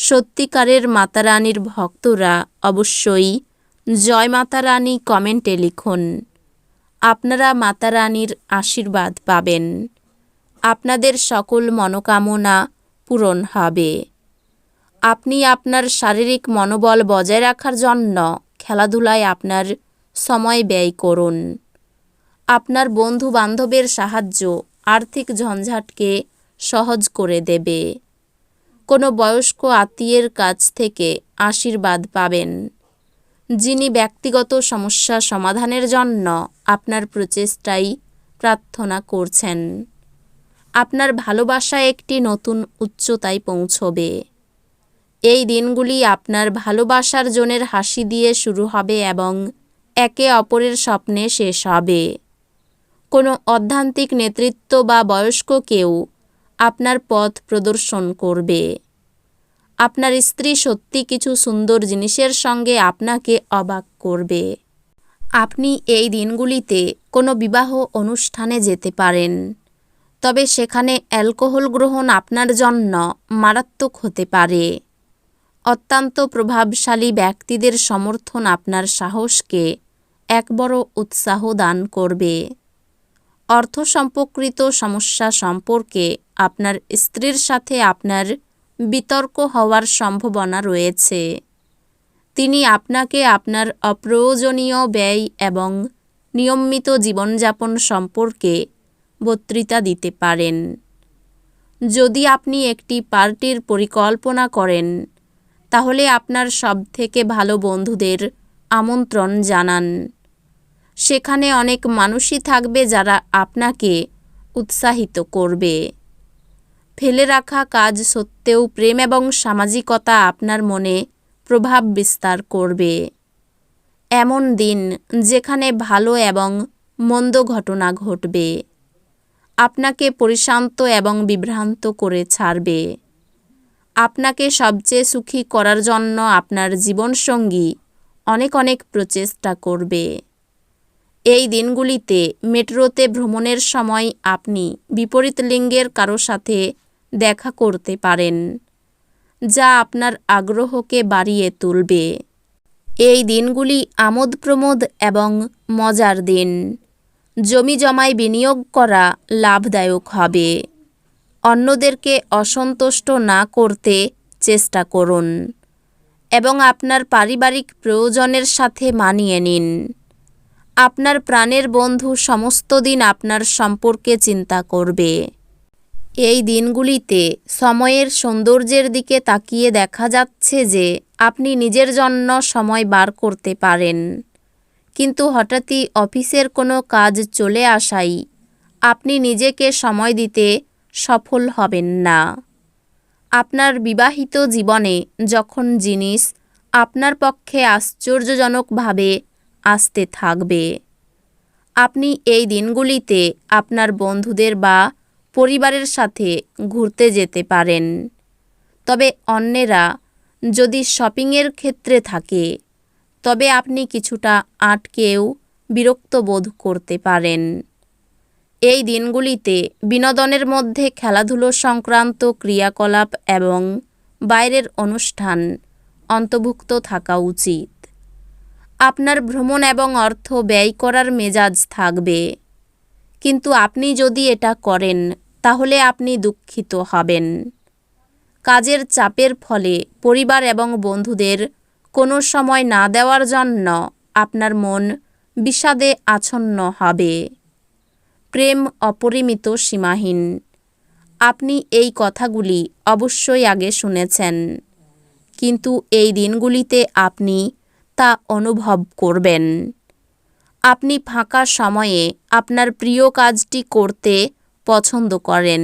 সত্যিকারের মাতারানীর ভক্তরা অবশ্যই জয় মাতা রানী কমেন্টে লিখুন। আপনারা মাতা রানীর আশীর্বাদ পাবেন। আপনাদের সকল মনোকামনা পূরণ হবে। আপনি আপনার শারীরিক মনোবল বজায় রাখার জন্য খেলাধুলায় আপনার সময় ব্যয় করুন। আপনার বন্ধু বান্ধবের সাহায্য আর্থিক ঝঞ্ঝাটকে সহজ করে দেবে। কোনো বয়স্ক আত্মীয়ের কাছ থেকে আশীর্বাদ পাবেন। যিনি ব্যক্তিগত সমস্যা সমাধানের জন্য আপনার প্রচেষ্টাই প্রার্থনা করছেন। আপনার ভালোবাসা একটি নতুন উচ্চতায় পৌঁছবে। এই দিনগুলি আপনার ভালোবাসার জনের হাসি দিয়ে শুরু হবে এবং একে অপরের স্বপ্নে শেষ হবে। কোনো অধ্যান্তিক নেতৃত্ব বা বয়স্ক কেউ আপনার পথ প্রদর্শন করবে। আপনার স্ত্রী সত্যি কিছু সুন্দর জিনিসের সঙ্গে আপনাকে অবাক করবে। আপনি এই দিনগুলিতে কোনো বিবাহ অনুষ্ঠানে যেতে পারেন, তবে সেখানে অ্যালকোহল গ্রহণ আপনার জন্য মারাত্মক হতে পারে। অত্যন্ত প্রভাবশালী ব্যক্তিদের সমর্থন আপনার সাহসকে এক বড় উৎসাহ দান করবে। অর্থ সম্পর্কিত সমস্যা সম্পর্কে আপনার স্ত্রীর সাথে আপনার বিতর্ক হওয়ার সম্ভাবনা রয়েছে। তিনি আপনাকে আপনার অপ্রয়োজনীয় ব্যয় এবং নিয়মিত জীবনযাপন সম্পর্কে বক্তৃতা দিতে পারেন। যদি আপনি একটি পার্টির পরিকল্পনা করেন, তাহলে আপনার সবথেকে ভালো বন্ধুদের আমন্ত্রণ জানান। সেখানে অনেক মানুষই থাকবে যারা আপনাকে উৎসাহিত করবে। ফেলে রাখা কাজ সত্ত্বেও প্রেম এবং সামাজিকতা আপনার মনে প্রভাব বিস্তার করবে। এমন দিন যেখানে ভালো এবং মন্দ ঘটনা ঘটবে, আপনাকে পরিশান্ত এবং বিভ্রান্ত করে ছাড়বে। আপনাকে সবচেয়ে সুখী করার জন্য আপনার জীবনসঙ্গী অনেক অনেক প্রচেষ্টা করবে। এই দিনগুলিতে মেট্রোতে ভ্রমণের সময় আপনি বিপরীত লিঙ্গের কারও সাথে দেখা করতে পারেন, যা আপনার আগ্রহকে বাড়িয়ে তুলবে। এই দিনগুলি আমোদ প্রমোদ এবং মজার দিন। জমি জমায় বিনিয়োগ করা লাভদায়ক হবে। অন্যদেরকে অসন্তুষ্ট না করতে চেষ্টা করুন এবং আপনার পারিবারিক প্রয়োজনের সাথে মানিয়ে নিন। আপনার প্রাণের বন্ধু সমস্ত দিন আপনার সম্পর্কে চিন্তা করবে। এই দিনগুলিতে সময়ের সৌন্দর্যের দিকে তাকিয়ে দেখা যাচ্ছে যে আপনি নিজের জন্য সময় বার করতে পারেন। কিন্তু হঠাৎই অফিসের কোনো কাজ চলে আসাই আপনি নিজেকে সময় দিতে সফল হবেন না। আপনার বিবাহিত জীবনে যখন জিনিস আপনার পক্ষে আশ্চর্যজনকভাবে আসতে থাকবে, আপনি এই দিনগুলিতে আপনার বন্ধুদের বা পরিবারের সাথে ঘুরতে যেতে পারেন। তবে অন্যেরা যদি শপিংয়ের ক্ষেত্রে থাকে, তবে আপনি কিছুটা আটকেও বিরক্ত বোধ করতে পারেন। এই দিনগুলিতে বিনোদনের মধ্যে খেলাধুলো সংক্রান্ত ক্রিয়াকলাপ এবং বাইরের অনুষ্ঠান অন্তর্ভুক্ত থাকা উচিত। আপনার ভ্রমণ এবং অর্থ ব্যয় করার মেজাজ থাকবে। কিন্তু আপনি যদি এটা করেন, তাহলে আপনি দুঃখিত হবেন। কাজের চাপের ফলে পরিবার এবং বন্ধুদের কোনো সময় না দেওয়ার জন্য আপনার মন বিষাদে আচ্ছন্ন হবে। প্রেম অপরিমিত সীমাহীন। আপনি এই কথাগুলি অবশ্যই আগে শুনেছেন, কিন্তু এই দিনগুলিতে আপনি তা অনুভব করবেন। আপনি ফাঁকা সময়ে আপনার প্রিয় কাজটি করতে পছন্দ করেন।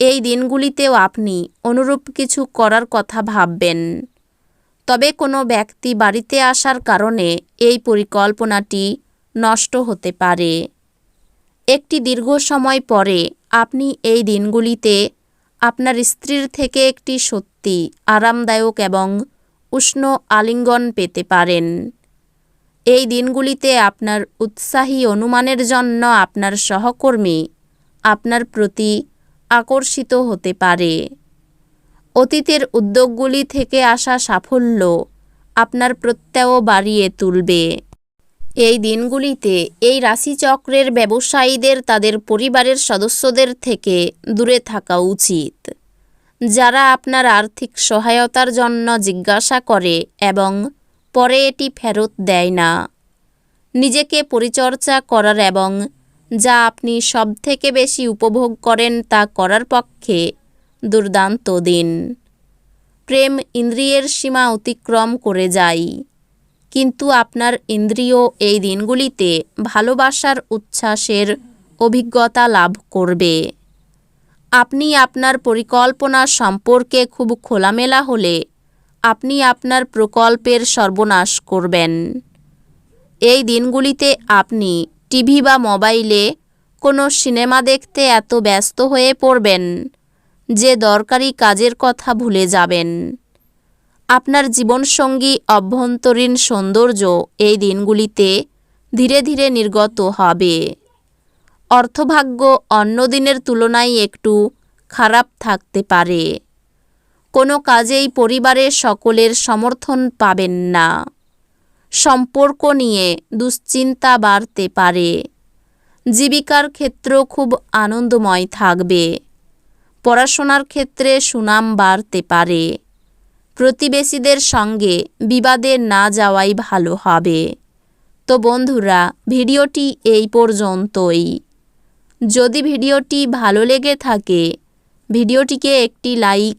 এই দিনগুলিতেও আপনি অনুরূপ কিছু করার কথা ভাববেন। তবে কোনো ব্যক্তি বাড়িতে আসার কারণে এই পরিকল্পনাটি নষ্ট হতে পারে। একটি দীর্ঘ সময় পরে আপনি এই দিনগুলিতে আপনার স্ত্রীর থেকে একটি সত্যি, আরামদায়ক এবং উষ্ণ আলিঙ্গন পেতে পারেন। এই দিনগুলিতে আপনার উৎসাহী অনুমানের জন্য আপনার সহকর্মী আপনার প্রতি আকর্ষিত হতে পারে। অতীতের উদ্যোগগুলি থেকে আসা সাফল্য আপনার প্রত্যয় বাড়িয়ে তুলবে। এই দিনগুলিতে এই রাশিচক্রের ব্যবসায়ীদের, তাদের পরিবারের সদস্যদের থেকে দূরে থাকা উচিত। যারা আপনার আর্থিক সহায়তার জন্য জিজ্ঞাসা করে এবং পরে এটি ফেরত দেয় না। নিজেকে পরিচর্যা করার এবং যা আপনি সবথেকে বেশি উপভোগ করেন তা করার পক্ষে দুর্দান্ত দিন। প্রেম ইন্দ্রিয়ের সীমা অতিক্রম করে যায়। কিন্তু আপনার ইন্দ্রিয় এই দিনগুলিতে ভালোবাসার উচ্ছ্বাসের অভিজ্ঞতা লাভ করবে। আপনি আপনার পরিকল্পনা সম্পর্কে খুব খোলামেলা হলে আপনি আপনার প্রকল্পের সর্বনাশ করবেন। এই দিনগুলিতে আপনি টিভি বা মোবাইলে কোনো সিনেমা দেখতে এত ব্যস্ত হয়ে পড়বেন যে দরকারি কাজের কথা ভুলে যাবেন। আপনার জীবনসঙ্গী অভ্যন্তরীণ সৌন্দর্য এই দিনগুলিতে ধীরে ধীরে নির্গত হবে। অর্থভাগ্য অন্য দিনের তুলনায় একটু খারাপ থাকতে পারে। কোনো কাজেই পরিবারের সকলের সমর্থন পাবেন না। সম্পর্ক নিয়ে দুশ্চিন্তা বাড়তে পারে। জীবিকার ক্ষেত্র খুব আনন্দময় থাকবে। পড়াশোনার ক্ষেত্রে সুনাম বাড়তে পারে। প্রতিবেশীদের সঙ্গে বিবাদে না যাওয়াই ভালো হবে। তো বন্ধুরা, ভিডিওটি এই পর্যন্তই। যদি ভিডিওটি ভালো লেগে থাকে, ভিডিওটিকে একটি লাইক